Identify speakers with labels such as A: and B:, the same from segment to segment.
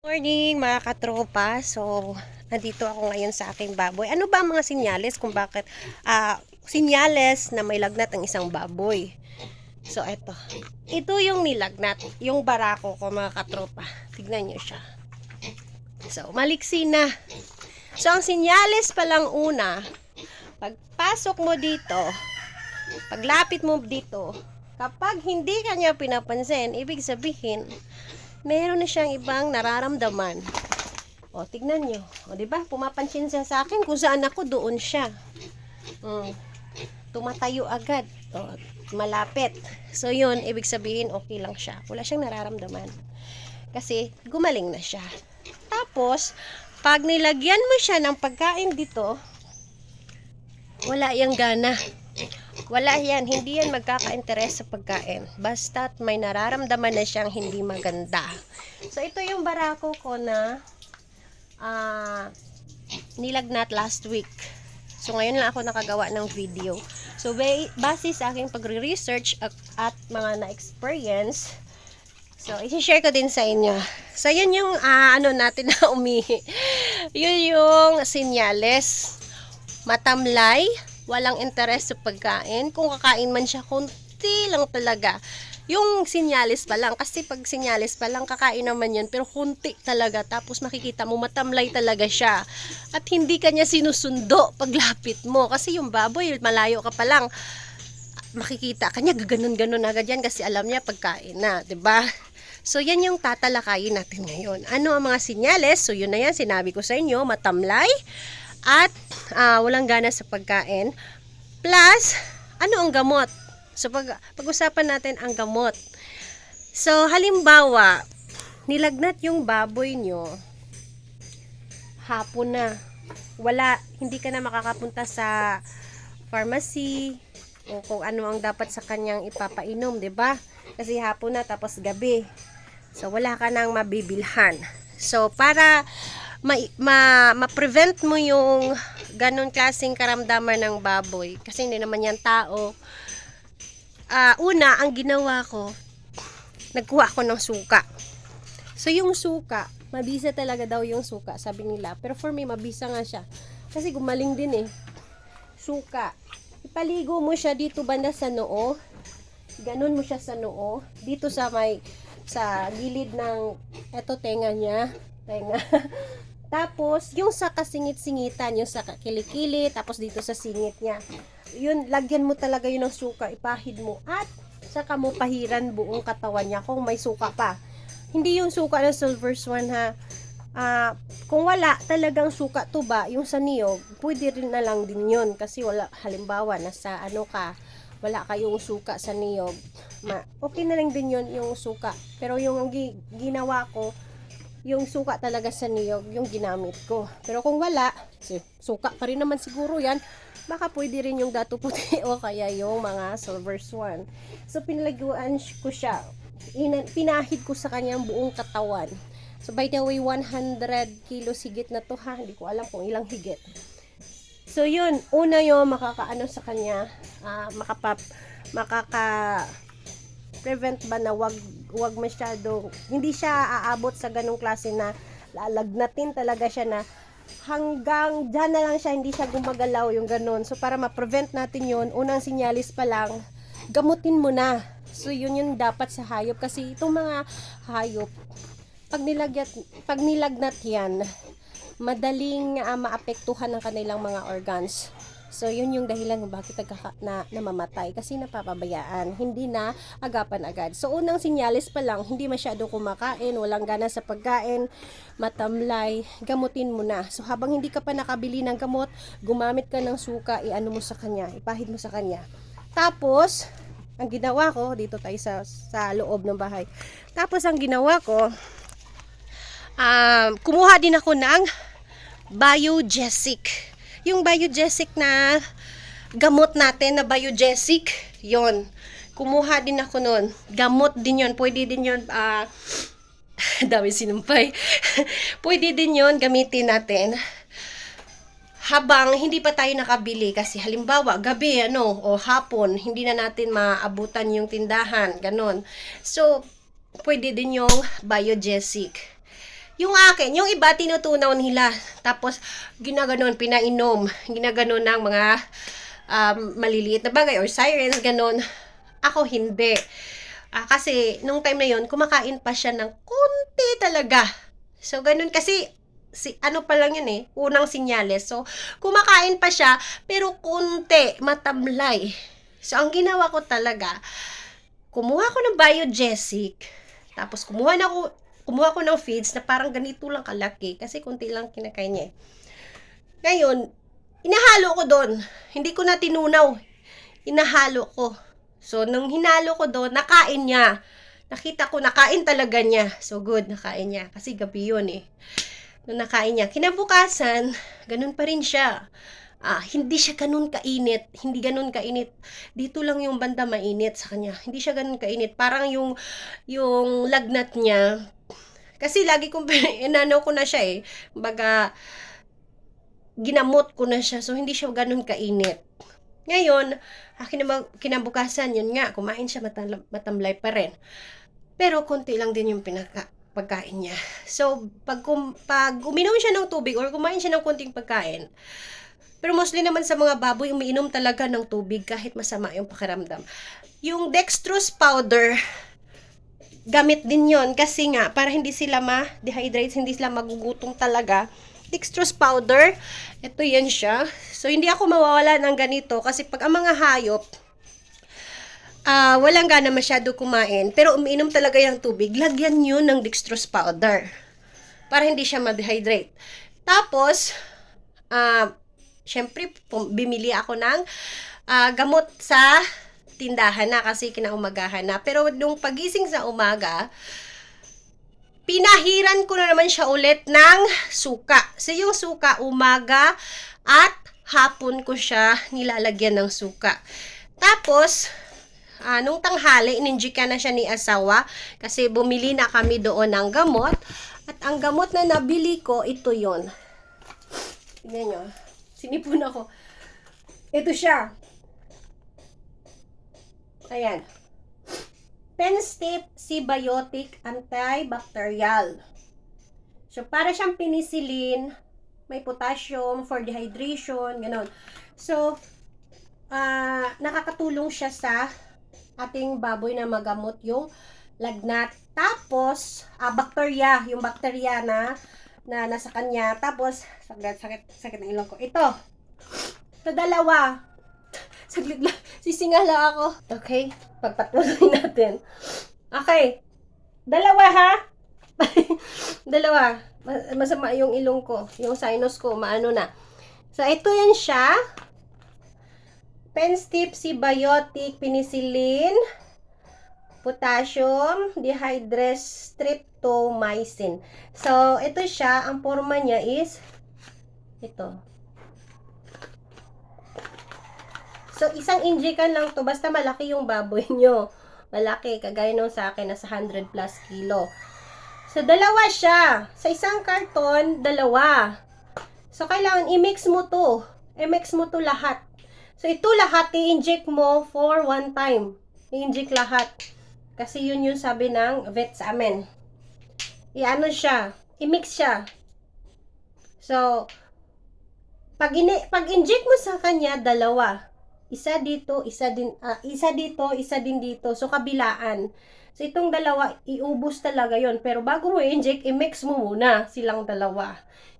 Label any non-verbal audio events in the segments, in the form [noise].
A: Morning mga katropa. So, nandito ako ngayon sa aking baboy. Ano ba ang mga sinyales kung bakit ah sinyales na may lagnat ang isang baboy? So, eto. Ito yung nilagnat, yung barako ko mga katropa. Tignan nyo siya. So, maliksi na. So, ang sinyales pa lang una, pagpasok mo dito, paglapit mo dito, kapag hindi kanya pinapansin, ibig sabihin, meron na siyang ibang nararamdaman. O, tignan nyo. O, ba? Pumapansin siya sa akin. Kung saan ako, doon siya. Mm. Tumatayo agad. O, malapit. So, yun, ibig sabihin, okay lang siya. Wala siyang nararamdaman. Kasi, gumaling na siya. Tapos, pag nilagyan mo siya ng pagkain dito, wala yang gana. Wala yan, hindi yan magkaka-interes sa pagkain. Basta't may nararamdaman na siyang hindi maganda. So, ito yung barako ko na ah, nilagnat last week. So, ngayon lang ako nakagawa ng video. So, ba- base sa aking pagre-research at, at mga na-experience, so, isi-share ko din sa inyo. So, yun yung ah, ano natin na umihi. [laughs] Yun yung sinyales. Matamlay, walang interes sa pagkain. Kung kakain man siya, konti lang talaga. Yung sinyalis pa lang, kasi pag sinyalis pa lang, kakain naman yun, pero konti talaga. Tapos makikita mo, matamlay talaga siya. At hindi kanya sinusundo paglapit mo. Kasi yung baboy, malayo ka pa lang, makikita kanya, gaganon-ganon agad yan kasi alam niya pagkain na, 'di ba? So, yan yung tatalakayin natin ngayon. Ano ang mga sinyales? So, yun na yan, sinabi ko sa inyo, matamlay, at ah, walang gana sa pagkain. Plus, ano ang gamot? So, pag, pag-usapan natin ang gamot. So, halimbawa, nilagnat yung baboy nyo, hapon na. Wala, hindi ka na makakapunta sa pharmacy o kung ano ang dapat sa kanyang ipapainom, 'di ba? Kasi hapon na tapos gabi. So wala ka nang mabibilhan. So para ma, ma, ma-prevent mo yung ganun klaseng karamdaman ng baboy kasi hindi naman yan tao. Ah, una, ang ginawa ko, nagkuha ako ng suka. So yung suka, mabisa talaga daw yung suka, sabi nila. Pero for me, mabisa nga siya. Kasi gumaling din eh. Suka. Ipaligo mo siya dito banda sa noo. Ganun mo siya sa noo. Dito sa may, sa gilid ng, eto tenga niya. Tenga. [laughs] tapos, yung sa kasingit-singitan, yung sa kilikili, tapos dito sa singit niya. Yun, lagyan mo talaga yun ng suka, ipahid mo. At, saka mo pahiran buong katawan niya kung may suka pa. Hindi yung suka ng silver swan ha. Ah, kung wala talagang suka tuba, yung sa niyog, pwede rin na lang din yun. Kasi wala, halimbawa, nasa ano ka, wala kayong suka sa niyog. Ma, okay na lang din yun, yung suka. Pero yung gi- ginawa ko, yung suka talaga sa niyog, yung ginamit ko. Pero kung wala, suka pa rin naman siguro yan, baka pwede rin yung dato puti [laughs] o kaya yung mga silver swan. So, pinalaguan ko siya. Ina- pinahid ko sa kanyang buong katawan. So, by the way, 100 kilos higit na to ha. Hindi ko alam kung ilang higit. So, yun. Una yung makakaano sa kanya, ah, makapap, makaka prevent ba na wag wag masyado hindi siya aabot sa ganong klase na lalagnatin talaga siya na hanggang dyan na lang siya hindi siya gumagalaw yung ganon so para ma-prevent natin yun unang sinyalis pa lang gamutin mo na. So yun yung dapat sa hayop. Kasi itong mga hayop pag nilagyat pag nilagnat yan madaling ah, maapektuhan ng kanilang mga organs So, yun yung dahilan kung bakit nagkaka- na, namamatay. Kasi napapabayaan. Hindi na agapan agad. So, unang sinyalis pa lang, hindi masyado kumakain, walang gana sa pagkain, matamlay, gamutin mo na. So, habang hindi ka pa nakabili ng gamot, gumamit ka ng suka, iano mo sa kanya, ipahid mo sa kanya. Tapos, ang ginawa ko, dito tayo sa, sa loob ng bahay. Tapos, ang ginawa ko, um, kumuha din ako ng Biogesic yung biogesic na gamot natin na biogesic, yon Kumuha din ako nun. Gamot din yon Pwede din yon ah [laughs] dami sinumpay. [laughs] Pwede din yon gamitin natin. Habang hindi pa tayo nakabili kasi halimbawa gabi ano o hapon hindi na natin maabutan yung tindahan ganon so pwede din yung biogesic Yung akin, yung iba tinutunaw nila. Tapos, ginaganon, pinainom. Ginaganon ng mga um, maliliit na bagay or sirens, ganon. Ako hindi. Ah, kasi, nung time na yon kumakain pa siya ng konti talaga. So, ganun kasi, si, ano pa lang yun eh, unang sinyales. So, kumakain pa siya, pero konti, matamlay. So, ang ginawa ko talaga, kumuha ko ng biogesic, tapos kumuha na ako, kumuha ko ng feeds na parang ganito lang kalaki, kasi konti lang kinakain niya eh. Ngayon, inahalo ko doon. Hindi ko na tinunaw. Inahalo ko. So, nung hinalo ko doon, nakain niya. Nakita ko, nakain talaga niya. So, good, nakain niya. Kasi gabi yun eh. Nung nakain niya. Kinabukasan, ganun pa rin siya. Ah, hindi siya ganun kainit. Hindi ganun kainit. Dito lang yung banda mainit sa kanya. Hindi siya ganun kainit. Parang yung, yung lagnat niya. Kasi lagi kong, [laughs] inano ko na siya eh. Baga, ginamot ko na siya. So, hindi siya ganun kainit. Ngayon, ah, kinab- kinabukasan, yun nga, kumain siya, matam- matamlay pa rin. Pero, konti lang din yung pinaka pagkain niya. So, pag, kum- pag uminom siya ng tubig or kumain siya ng konting pagkain, pero mostly naman sa mga baboy, umiinom talaga ng tubig kahit masama yung pakiramdam. Yung dextrose powder, gamit din yon kasi nga, para hindi sila ma-dehydrate, hindi sila magugutong talaga. Dextrose powder, ito yan siya. So, hindi ako mawawala ng ganito kasi pag ang mga hayop, ah walang gana masyado kumain, pero umiinom talaga yung tubig, lagyan nyo ng dextrose powder para hindi siya ma-dehydrate. Tapos, ah syempre, bimili ako ng ah, gamot sa tindahan na kasi kinaumagahan na. Pero nung pagising sa umaga, pinahiran ko na naman siya ulit ng suka. So, yung suka, umaga at hapon ko siya nilalagyan ng suka. Tapos, nung tanghali, ininjika na siya ni asawa kasi bumili na kami doon ng gamot. At ang gamot na nabili ko, ito yon. Tingnan nyo. Sinipon ako. Ito siya. Ayan. Penstip Symbiotic Antibacterial. So, para siyang penicillin, may potassium for dehydration, gano'n. So, ah nakakatulong siya sa ating baboy na magamot yung lagnat. Tapos, ah, bakterya, yung bakterya na na nasa kanya. Tapos, sakit, sakit, sakit ng ilong ko. Ito. Ito dalawa. Saglit lang. [laughs] Sisingala ako. Okay. Pagpatuloy [laughs] natin. Okay. Dalawa ha. [laughs] dalawa. Ma- Masama yung ilong ko. Yung sinus ko. Maano na. So, ito yan siya. Penstip Symbiotic Penicillin potassium dehydrostreptomycin. So, ito siya, ang forma niya is ito. So, isang injekan lang to basta malaki yung baboy [laughs] nyo. Malaki, kagaya nung sa akin, nasa 100 plus kilo. So, dalawa siya. Sa isang karton, dalawa. So, kailangan i-mix mo to. I-mix mo to lahat. So, ito lahat, i-inject mo for one time. I-inject lahat. Kasi yun yung sabi ng vet sa amin. I-ano siya, i-mix siya. So, pag, pag inject mo sa kanya, dalawa. Isa dito, isa din, ah, isa dito, isa din dito. So, kabilaan. So, itong dalawa, iubos talaga yon Pero bago mo i-inject, i-mix mo muna silang dalawa.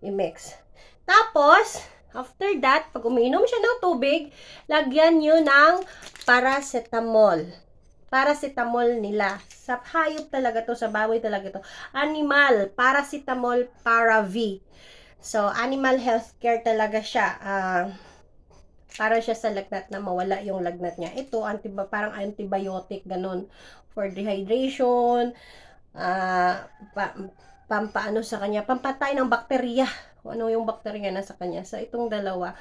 A: I-mix. Tapos, after that, pag umiinom siya ng tubig, lagyan nyo ng paracetamol paracetamol nila. Sa hayop talaga to, sa baboy talaga to. Animal, paracetamol para V. So, animal healthcare talaga siya. Ah, para siya sa lagnat na mawala yung lagnat niya. Ito, antiba, parang antibiotic, ganun. For dehydration, ah, pa, pampaano sa kanya, pampatay ng bakterya. Ano yung bakterya na sa kanya. So, itong dalawa.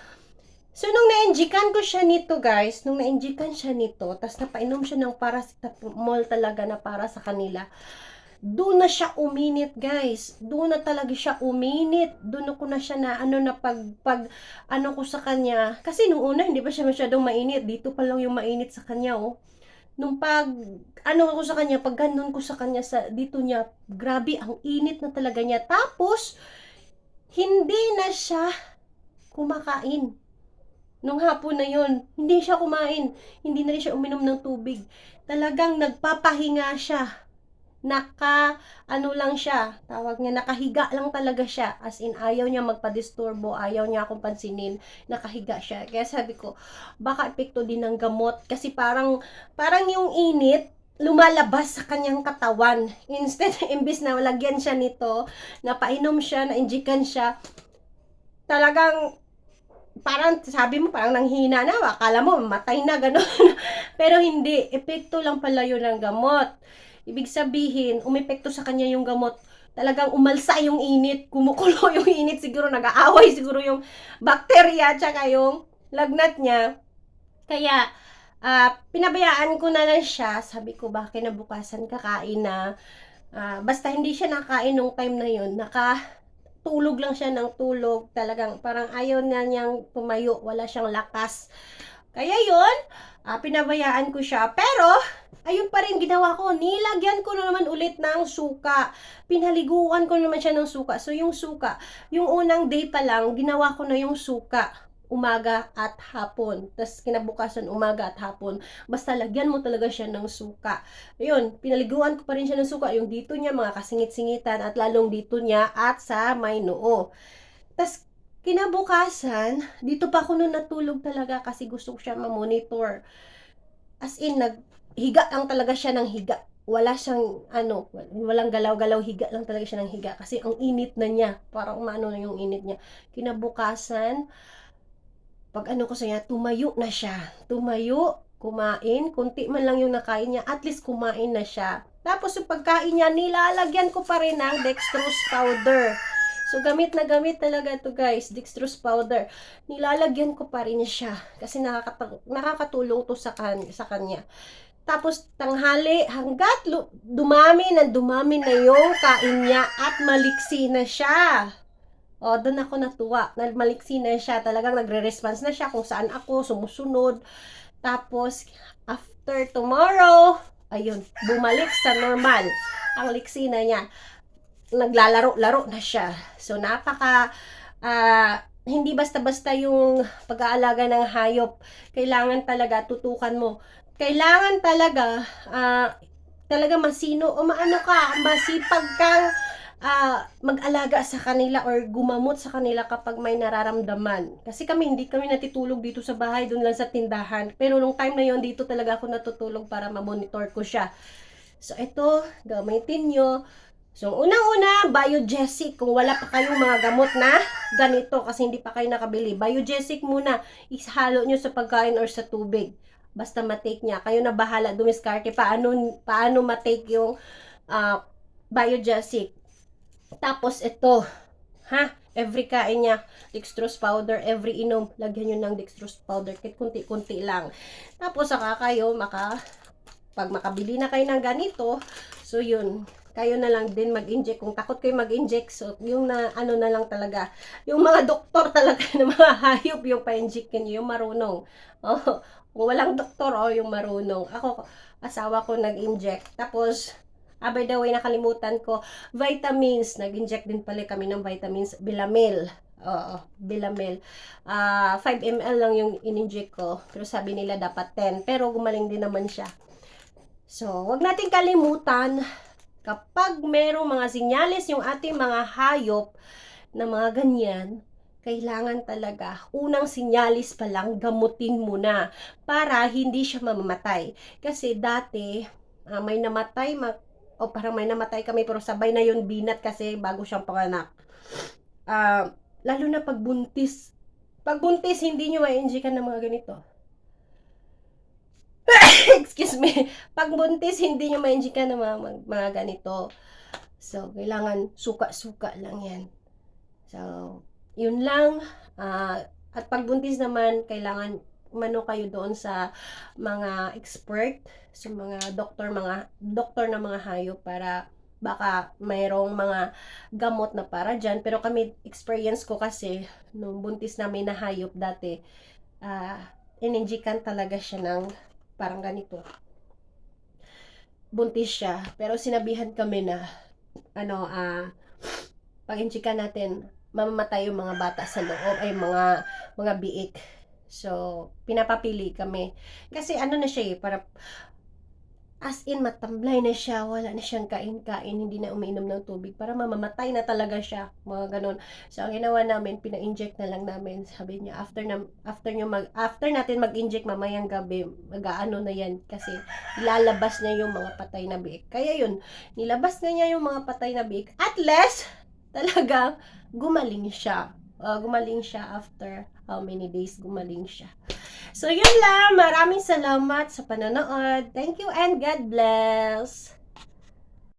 A: So, nung na-enjikan ko siya nito, guys, nung na-enjikan siya nito, tapos napainom siya ng paracetamol talaga na para sa kanila, doon na siya uminit, guys. Doon na talaga siya uminit. Doon ko na siya na, ano na pag, pag, ano ko sa kanya. Kasi nung una, hindi pa siya masyadong mainit. Dito pa lang yung mainit sa kanya, oh. nung pag ano ko sa kanya, pag ganun ko sa kanya sa dito niya, grabe ang init na talaga niya. Tapos hindi na siya kumakain. Nung hapon na yon, hindi siya kumain. Hindi na rin siya uminom ng tubig. Talagang nagpapahinga siya. Naka, ano lang siya, tawag niya, nakahiga lang talaga siya. As in, ayaw niya magpadisturbo, ayaw niya akong pansinin, nakahiga siya. Kaya sabi ko, baka epekto din ng gamot. Kasi parang, parang yung init, lumalabas sa kanyang katawan. Instead, [laughs] imbis na lagyan siya nito, napainom siya, na-injikan siya, talagang parang sabi mo parang nanghina na, akala mo matay na gano'n. [laughs] Pero hindi, epekto lang pala yun ng gamot. Ibig sabihin, umepekto sa kanya yung gamot. Talagang umalsa yung init, kumukulo [laughs] yung init, siguro nag-aaway siguro yung bakterya tsaka yung lagnat niya. Kaya, ah, pinabayaan ko na lang siya. Sabi ko, baka kinabukasan kakain na. Ah, basta hindi siya nakain nung time na yun. Naka, tulog lang siya ng tulog. Talagang parang ayaw na niyang tumayo. Wala siyang lakas. Kaya yun, ah, pinabayaan ko siya. Pero, ayun pa rin ginawa ko. Nilagyan ko na naman ulit ng suka. Pinaliguan ko naman siya ng suka. So, yung suka, yung unang day pa lang, ginawa ko na yung suka umaga at hapon. Tapos kinabukasan umaga at hapon. Basta lagyan mo talaga siya ng suka. Ayun, pinaliguan ko pa rin siya ng suka. Yung dito niya, mga kasingit-singitan at lalong dito niya at sa may noo. Tapos kinabukasan, dito pa ako nun natulog talaga kasi gusto ko siya ma-monitor. As in, naghiga lang talaga siya ng higa. Wala siyang, ano, walang galaw-galaw, higa lang talaga siya ng higa. Kasi ang init na niya. Parang umano na yung init niya. Kinabukasan, pag ano ko sa niya, tumayo na siya. Tumayo, kumain, kunti man lang yung nakain niya, at least kumain na siya. Tapos yung pagkain niya, nilalagyan ko pa rin ng dextrose powder. So, gamit na gamit talaga to guys, dextrose powder. Nilalagyan ko pa rin siya kasi nakakatulong to sa, kan sa kanya. Tapos, tanghali, hanggat dumami na dumami na yung kain niya at maliksi na siya. O, doon ako natuwa. Na maliksi na siya. Talagang nagre-response na siya kung saan ako, sumusunod. Tapos, after tomorrow, ayun, bumalik sa normal. Ang liksi niya. Naglalaro-laro na siya. So, napaka, ah, hindi basta-basta yung pag-aalaga ng hayop. Kailangan talaga tutukan mo. Kailangan talaga, ah, talaga masino o maano ka, masipag kang ah, mag-alaga sa kanila or gumamot sa kanila kapag may nararamdaman. Kasi kami, hindi kami natitulog dito sa bahay, doon lang sa tindahan. Pero nung time na yon dito talaga ako natutulog para ma-monitor ko siya. So, ito, gamitin nyo. So, unang-una, Biogesic. Kung wala pa kayong mga gamot na ganito kasi hindi pa kayo nakabili. Biogesic muna. Ishalo nyo sa pagkain or sa tubig. Basta matake niya. Kayo na bahala dumiskarte paano, paano matake yung ah, Biogesic. Tapos ito, ha? Every kain niya, dextrose powder, every inom, lagyan nyo ng dextrose powder, kahit kunti-kunti lang. Tapos saka kayo, maka, pag makabili na kayo ng ganito, so yun, kayo na lang din mag-inject. Kung takot kayo mag-inject, so yung na, ano na lang talaga, yung mga doktor talaga [laughs] ng mga hayop yung pa-inject nyo, yung marunong. [laughs] Oh, kung walang doktor, oh, yung marunong. Ako, asawa ko nag-inject. Tapos, Ah, by the way, nakalimutan ko, vitamins. Nag-inject din pala kami ng vitamins. Bilamil. Oo, Bilamil. Ah, 5 ml lang yung in-inject ko. Pero sabi nila dapat 10. Pero gumaling din naman siya. So, wag nating kalimutan, kapag merong mga sinyalis yung ating mga hayop na mga ganyan, kailangan talaga, unang sinyalis pa lang, gamutin mo na para hindi siya mamamatay. Kasi dati, ah, may namatay, ma- o parang may namatay kami pero sabay na yun binat kasi bago siyang panganak. Ah, lalo na pag buntis. Pag buntis, hindi nyo ma-injikan ng mga ganito. [laughs] Excuse me. Pag buntis, hindi nyo ma-injikan ng mga, mga, ganito. So, kailangan suka-suka lang yan. So, yun lang. Ah, at pag buntis naman, kailangan mano kayo doon sa mga expert, sa mga doktor, mga doktor na mga hayop para baka mayroong mga gamot na para dyan. Pero kami, experience ko kasi, nung buntis namin na hayop dati, ah ininjikan talaga siya ng parang ganito. buntis siya. Pero sinabihan kami na, ano, ah, pag inchika natin, mamamatay yung mga bata sa loob, ay mga, mga biik. So, pinapapili kami. Kasi ano na siya eh, para, as in, matamlay na siya, wala na siyang kain-kain, hindi na umiinom ng tubig, para mamamatay na talaga siya, mga ganun. So, ang ginawa namin, pina-inject na lang namin. Sabi niya, after na, after nyo mag, after natin mag-inject mamayang gabi, mag-aano na yan, kasi ilalabas niya yung mga patay na biik. Kaya yun, nilabas na niya yung mga patay na biik. At least, [laughs] talagang gumaling siya. Uh, gumaling siya after how many days gumaling siya. So, yun lang. Maraming salamat sa panonood. Thank you and God bless.